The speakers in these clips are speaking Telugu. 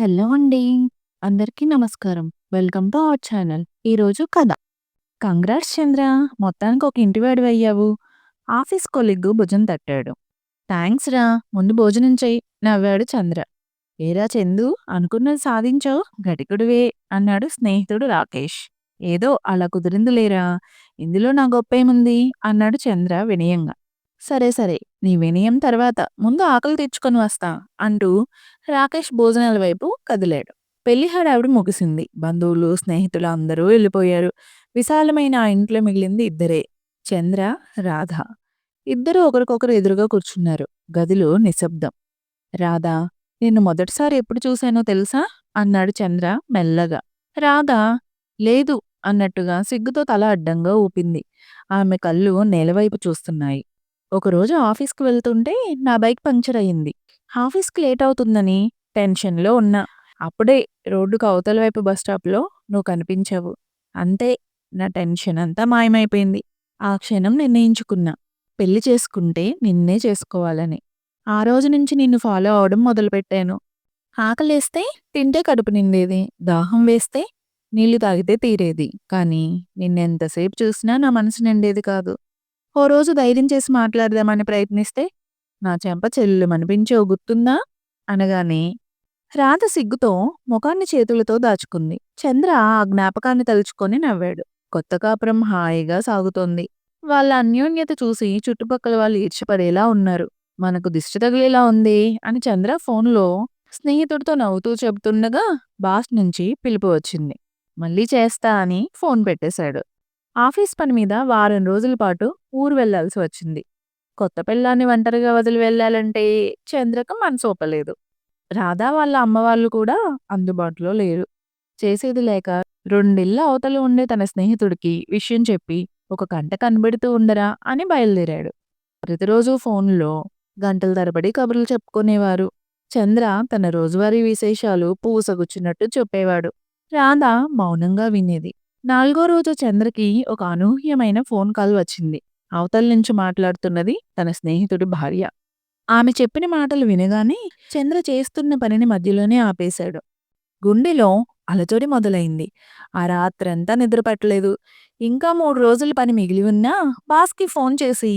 హలో అండి. అందరికీ నమస్కారం. Welcome to our channel. ఈరోజు కథ. కంగ్రాట్స్ చంద్ర! మొత్తానికి ఒక ఇంటివాడివయ్యావు. ఆఫీస్ కొలిగ్గు భుజం తట్టాడు. థ్యాంక్స్ రా! ముందు భోజనం చెయ్యి నవ్వాడు చంద్ర. ఏరా చందు అనుకున్నది సాధించావు గటికుడివే అన్నాడు స్నేహితుడు రాకేష్. ఏదో అలా కుదిరిందిలేరా! ఇందులో నా గొప్ప ఏముంది అన్నాడు చంద్ర వినయంగా. సరే సరే నీ వినయం తర్వాత ముందు ఆకలి తెచ్చుకొని వస్తా అంటూ రాకేష్ భోజనాల వైపు కదిలాడు. పెళ్ళి హడావిడి ముగిసింది. బంధువులు, స్నేహితులు అందరూ వెళ్ళిపోయారు. విశాలమైన ఆ ఇంట్లో మిగిలింది ఇద్దరే చంద్ర, రాధ. ఇద్దరూ ఒకరికొకరు ఎదురుగా కూర్చున్నారు. గదిలో నిశ్శబ్దం. రాధా! నిన్ను మొదటిసారి ఎప్పుడు చూశానో తెలుసా? అన్నాడు చంద్ర మెల్లగా. రాధ లేదు అన్నట్టుగా సిగ్గుతో తల అడ్డంగా ఊపింది. ఆమె కళ్ళు నేలవైపు చూస్తున్నాయి. ఒకరోజు ఆఫీస్‌కి వెళ్తుంటే నా బైక్ పంక్చర్ అయింది. ఆఫీస్‌కి లేట్ అవుతుందని టెన్షన్‌లో ఉన్నా. అప్పుడే రోడ్డుకు అవతల వైపు బస్టాప్‌లో నువ్వు కనిపించావు. అంతే నా టెన్షన్ అంతా మాయమైపోయింది. ఆ క్షణం నిర్ణయించుకున్నా. పెళ్ళి చేసుకుంటే నిన్నే చేసుకోవాలని. ఆ రోజు నుంచి నిన్ను ఫాలో అవ్వడం మొదలుపెట్టాను. ఆకలేస్తే తింటే కడుపు నిండేది. దాహం వేస్తే నీళ్ళు తాగితే తీరేది. కానీ నిన్నెంతసేపు చూసినా నా మనసు నిండేది కాదు. ఓ రోజు ధైర్యం చేసి మాట్లాడదామని ప్రయత్నిస్తే నా చెంప చెల్లుమనిపించావు గుర్తుందా? అనగానే రాధ సిగ్గుతో ముఖాన్ని చేతులతో దాచుకుంది. చంద్ర ఆ జ్ఞాపకాన్ని తలుచుకొని నవ్వాడు. కొత్త కాపురం హాయిగా సాగుతోంది. వాళ్ళ అన్యోన్యత చూసి చుట్టుపక్కల వాళ్ళు ఈర్చిపడేలా ఉన్నారు. మనకు దిష్టి తగిలేలా ఉంది అని చంద్ర ఫోన్‌లో స్నేహితుడితో నవ్వుతూ చెబుతుండగా బాస్ నుంచి పిలుపు వచ్చింది. మళ్ళీ చేస్తా అని ఫోన్ పెట్టేశాడు. ఆఫీస్ పని మీద వారం రోజుల పాటు ఊరు వెళ్ళాల్సి వచ్చింది. కొత్త పిల్లాన్ని ఒంటరిగా వదిలి వెళ్ళాలంటే చంద్రకు మనసొప్పలేదు. రాధా వాళ్ళ అమ్మవాళ్ళు కూడా అందుబాటులో లేరు. చేసేది లేక రెండిళ్ళ అవతలు ఉండే తన స్నేహితుడికి విషయం చెప్పి ఒక గంట కనబెడుతూ ఉండరా అని బయలుదేరాడు. ప్రతిరోజు ఫోన్‌లో గంటల తరబడి కబుర్లు చెప్పుకునేవారు. చంద్ర తన రోజువారీ విశేషాలు పూసగుచ్చినట్టు చెప్పేవాడు. రాధ మౌనంగా వినేది. నాలుగో రోజు చంద్రకి ఒక అనూహ్యమైన ఫోన్ కాల్ వచ్చింది. అవతల నుంచి మాట్లాడుతున్నది తన స్నేహితుడి భార్య. ఆమె చెప్పిన మాటలు వినగానే చంద్ర చేస్తున్న పనిని మధ్యలోనే ఆపేశాడు. గుండెలో అలజడి మొదలైంది. ఆ రాత్రంతా నిద్రపట్టలేదు. ఇంకా మూడు రోజుల పని మిగిలి ఉన్నా బాస్‌కి ఫోన్ చేసి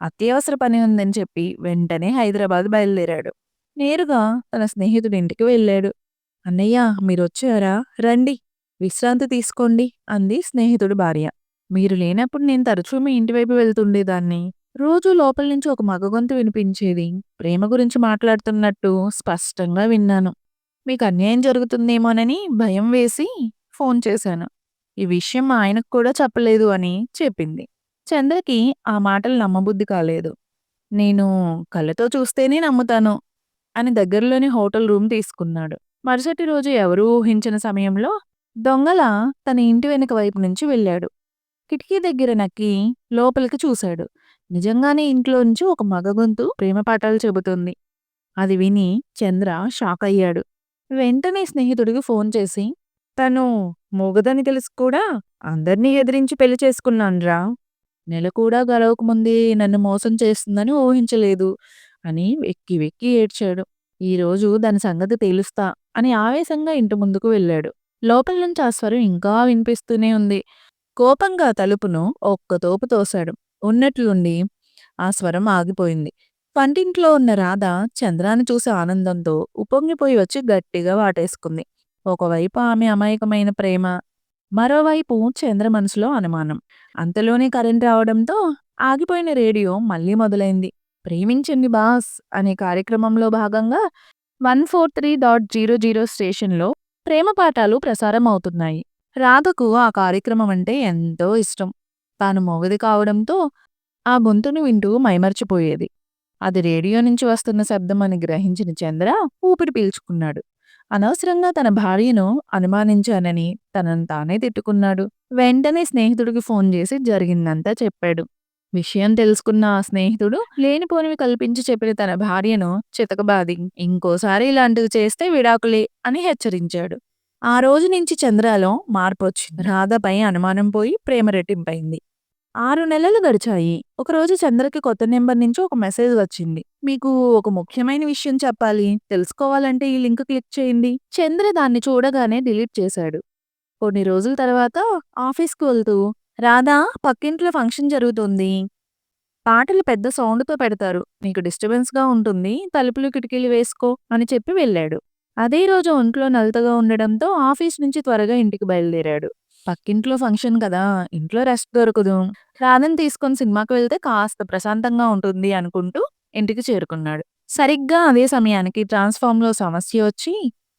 అత్యవసర పని ఉందని చెప్పి వెంటనే హైదరాబాద్ బయలుదేరాడు. నేరుగా తన స్నేహితుడి ఇంటికి వెళ్ళాడు. అన్నయ్య మీరొచ్చారా? రండి. విశ్రాంతి తీసుకోండి అంది స్నేహితుడి భార్య. మీరు లేనప్పుడు నేను తరచూ మీ ఇంటివైపు వెళ్తుండేదాన్ని. రోజూ లోపల నుంచి ఒక మగ గొంతు వినిపించేది. ప్రేమ గురించి మాట్లాడుతున్నట్టు స్పష్టంగా విన్నాను. మీకు అన్యాయం జరుగుతుందేమోనని భయం వేసి ఫోన్ చేశాను. ఈ విషయం మా ఆయనకు కూడా చెప్పలేదు అని చెప్పింది. చంద్రకి ఆ మాటలు నమ్మబుద్ధి కాలేదు. నేను కళ్ళతో చూస్తేనే నమ్ముతాను అని దగ్గరలోని హోటల్ రూమ్ తీసుకున్నాడు. మరుసటి రోజు ఎవరూ ఊహించిన సమయంలో దొంగల తన ఇంటి వెనుక వైపు నుంచి వెళ్ళాడు. కిటికీ దగ్గర నక్కి లోపలికి చూశాడు. నిజంగానే ఇంట్లోంచి ఒక మగ గొంతు ప్రేమ పాఠాలు చెబుతుంది. అది విని చంద్ర షాక్ అయ్యాడు వెంటనే స్నేహితుడికి ఫోన్ చేసి తను మొగదని తెలిసి కూడా అందర్నీ ఎదిరించి పెళ్ళి చేసుకున్నానురా. నెల కూడా గడవకముందే నన్ను మోసం చేస్తుందని ఊహించలేదు అని వెక్కి వెక్కి ఏడ్చాడు. ఈరోజు దాని సంగతి తేలుస్తా అని ఆవేశంగా ఇంటి ముందుకు వెళ్ళాడు. లోపల నుంచి ఆ స్వరం ఇంకా వినిపిస్తూనే ఉంది. కోపంగా తలుపును ఒక్క తోపు తోశాడు. ఉన్నట్లుండి ఆ స్వరం ఆగిపోయింది. వంటింట్లో ఉన్న రాధ చంద్రాన్ని చూసి ఆనందంతో ఉప్పొంగిపోయి వచ్చి గట్టిగా వాటేసుకుంది. ఒకవైపు ఆమె అమాయకమైన ప్రేమ, మరోవైపు చంద్ర మనసులో అనుమానం. అంతలోనే కరెంట్ రావడంతో ఆగిపోయిన రేడియో మళ్ళీ మొదలైంది. ప్రేమించండి బాస్ అనే కార్యక్రమంలో భాగంగా one four three dot zero zero స్టేషన్‌లో ప్రేమ పాఠాలు ప్రసారం అవుతున్నాయి. రాధకు ఆ కార్యక్రమం అంటే ఎంతో ఇష్టం. తాను మొగది కావడంతో ఆ గొంతును వింటూ మైమర్చిపోయేది అది రేడియో నుంచి వస్తున్న శబ్దం అని గ్రహించిన చంద్ర ఊపిరి పీల్చుకున్నాడు. అనవసరంగా తన భార్యను అనుమానించానని తనను తానే తిట్టుకున్నాడు. వెంటనే స్నేహితుడికి ఫోన్ చేసి జరిగిందంతా చెప్పాడు. విషయం తెలుసుకున్న ఆ స్నేహితుడు లేనిపోనివి కల్పించి చెప్పిన తన భార్యను చితకబాది ఇంకోసారి ఇలాంటివి చేస్తే విడాకులే అని హెచ్చరించాడు. ఆ రోజు నుంచి చంద్రలో మార్పొచ్చింది. రాధపై అనుమానం పోయి ప్రేమ రెట్టింపైంది. ఆరు నెలలు గడిచాయి. ఒకరోజు చంద్రకి కొత్త నెంబర్ నుంచి ఒక మెసేజ్ వచ్చింది. మీకు ఒక ముఖ్యమైన విషయం చెప్పాలి. తెలుసుకోవాలంటే ఈ లింక్ క్లిక్ చేయండి. చంద్ర దాన్ని చూడగానే డిలీట్ చేశాడు. కొన్ని రోజుల తర్వాత ఆఫీస్కి వెళ్తూ రాధా పక్కింట్లో ఫంక్షన్ జరుగుతుంది. పాటలు పెద్ద సౌండ్తో పెడతారు. నీకు డిస్టర్బెన్స్గా ఉంటుంది. తలుపులు కిటికీలు వేసుకో అని చెప్పి వెళ్ళాడు. అదే రోజు ఒంట్లో నలతగా ఉండడంతో ఆఫీస్ నుంచి త్వరగా ఇంటికి బయలుదేరాడు. పక్కింట్లో ఫంక్షన్ కదా ఇంట్లో రెస్ట్ దొరకదు. రాధని తీసుకొని సినిమాకి వెళ్తే కాస్త ప్రశాంతంగా ఉంటుంది అనుకుంటూ ఇంటికి చేరుకున్నాడు. సరిగ్గా అదే సమయానికి ట్రాన్స్ఫార్మ్లో సమస్య వచ్చి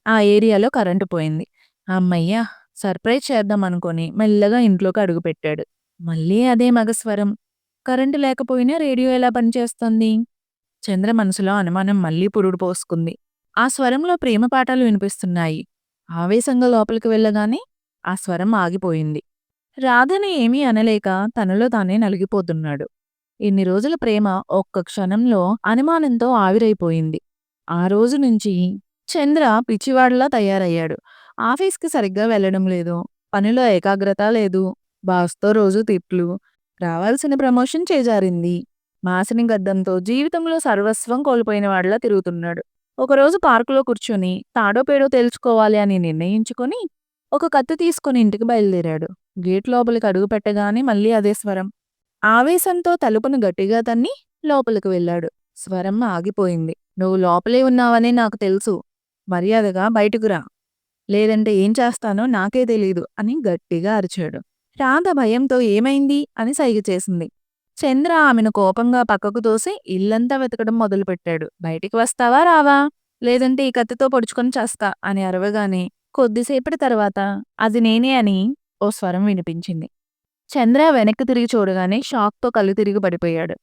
ఆ ఏరియాలో కరెంటు పోయింది. అమ్మయ్య సర్ప్రైజ్ చేద్దాం అనుకొని మెల్లగా ఇంట్లోకి అడుగుపెట్టాడు మళ్ళీ అదే మగస్వరం. కరెంటు లేకపోయినా రేడియో ఎలా పనిచేస్తుంది? చంద్ర మనసులో అనుమానం మళ్ళీ పురుడు పోసుకుంది. ఆ స్వరంలో ప్రేమ పాఠాలు వినిపిస్తున్నాయి. ఆవేశంగా లోపలికి వెళ్ళగానే ఆ స్వరం ఆగిపోయింది. రాధని ఏమీ అనలేక తనలో తానే నలిగిపోతున్నాడు. ఇన్ని రోజుల ప్రేమ ఒక్క క్షణంలో అనుమానంతో ఆవిరైపోయింది. ఆ రోజు నుంచి చంద్ర పిచ్చివాడిలా తయారయ్యాడు. ఆఫీస్కి సరిగ్గా వెళ్ళడం లేదు. పనిలో ఏకాగ్రత లేదు. బాస్తో రోజు తిట్లు. రావాల్సిన ప్రమోషన్ చేజారింది. మాసిని గద్దంతో జీవితంలో సర్వస్వం కోల్పోయిన వాడిలా తిరుగుతున్నాడు. ఒకరోజు పార్కులో కూర్చుని తాడో పేడో తెలుసుకోవాలి అని నిర్ణయించుకుని ఒక కత్తి తీసుకుని ఇంటికి బయలుదేరాడు. గేట్ లోపలికి అడుగు పెట్టగానే మళ్ళీ అదే స్వరం. ఆవేశంతో తలుపును గట్టిగా తన్ని లోపలికి వెళ్ళాడు. స్వరం ఆగిపోయింది. నువ్వు లోపలే ఉన్నావని నాకు తెలుసు. మర్యాదగా బయటకు రా. లేదంటే ఏం చేస్తానో నాకే తెలీదు అని గట్టిగా అరిచాడు. రాధ భయంతో ఏమైంది? అని సైగ చేసింది. చంద్ర ఆమెను కోపంగా పక్కకు తోసి ఇల్లంతా వెతకడం మొదలుపెట్టాడు. బయటికి వస్తావా రావా? లేదంటే ఈ కత్తితో పొడుచుకొని చేస్తా అని అరవగానే కొద్దిసేపటి తర్వాత అది నేనే అని ఓ స్వరం వినిపించింది. చంద్ర వెనక్కి తిరిగి చూడగానే షాక్తో కళ్ళు తిరిగి పడిపోయాడు.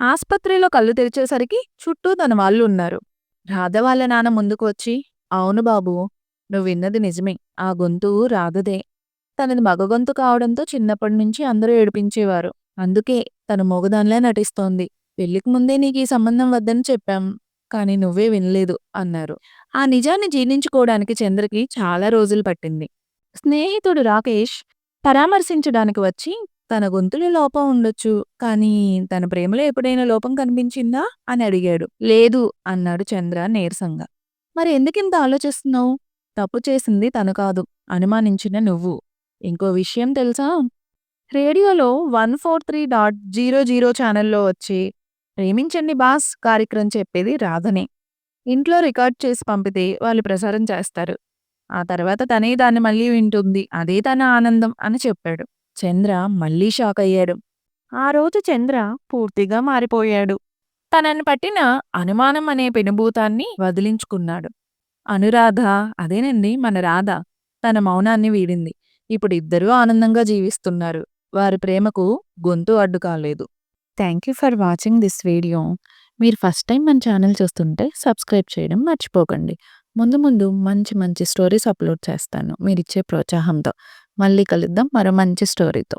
ఆస్పత్రిలో కళ్ళు తెరిచేసరికి చుట్టూ తన వాళ్ళు ఉన్నారు. రాధ వాళ్ళ నాన్న ముందుకు వచ్చి అవును బాబు నువ్వు విన్నది నిజమే. ఆ గొంతు రాధదే. తనది మగ గొంతు కావడంతో చిన్నప్పటి నుంచి అందరూ ఏడిపించేవారు. అందుకే తను మొగదానిలా నటిస్తోంది. పెళ్ళికి ముందే నీకు ఈ సంబంధం వద్దని చెప్పాం కానీ నువ్వే వినలేదు అన్నారు. ఆ నిజాన్ని జీర్ణించుకోవడానికి చంద్రకి చాలా రోజులు పట్టింది. స్నేహితుడు రాకేష్ పరామర్శించడానికి వచ్చి తన గొంతులో లోపం ఉండొచ్చు కానీ తన ప్రేమలో ఎప్పుడైనా లోపం కనిపించిందా? అని అడిగాడు. లేదు అన్నాడు చంద్ర నీరసంగా. మరి ఎందుకింత ఆలోచిస్తున్నావు? తప్పు చేసింది తను కాదు అనుమానించిన నువ్వు. ఇంకో విషయం తెలుసా? రేడియోలో one four three dot zero zero ఛానల్లో వచ్చి ప్రేమించండి బాస్ కార్యక్రమం చెప్పేది రాధనే. ఇంట్లో రికార్డ్ చేసి పంపితే వాళ్ళు ప్రసారం చేస్తారు. ఆ తర్వాత తనే దాన్ని మళ్ళీ వింటుంది. అదే తన ఆనందం అని చెప్పాడు. చంద్ర మళ్ళీ షాక్ అయ్యాడు. ఆ రోజు చంద్ర పూర్తిగా మారిపోయాడు. తనని పట్టిన అనుమానం అనే పెనుభూతాన్ని వదిలించుకున్నాడు. అనురాధ అదేనండి మన రాధ తన మౌనాన్ని వీడింది. ఇప్పుడు ఇద్దరూ ఆనందంగా జీవిస్తున్నారు. వారి ప్రేమకు గొంతు అడ్డు కాలేదు. Thank you for watching this video మీరు ఫస్ట్ టైం మన ఛానల్ చూస్తుంటే సబ్స్క్రైబ్ చేయడం మర్చిపోకండి. ముందు ముందు మంచి మంచి స్టోరీస్ అప్లోడ్ చేస్తాను. మీరు ఇచ్చే ప్రోత్సాహంతో. మళ్ళీ కలుద్దాం మరో మంచి స్టోరీతో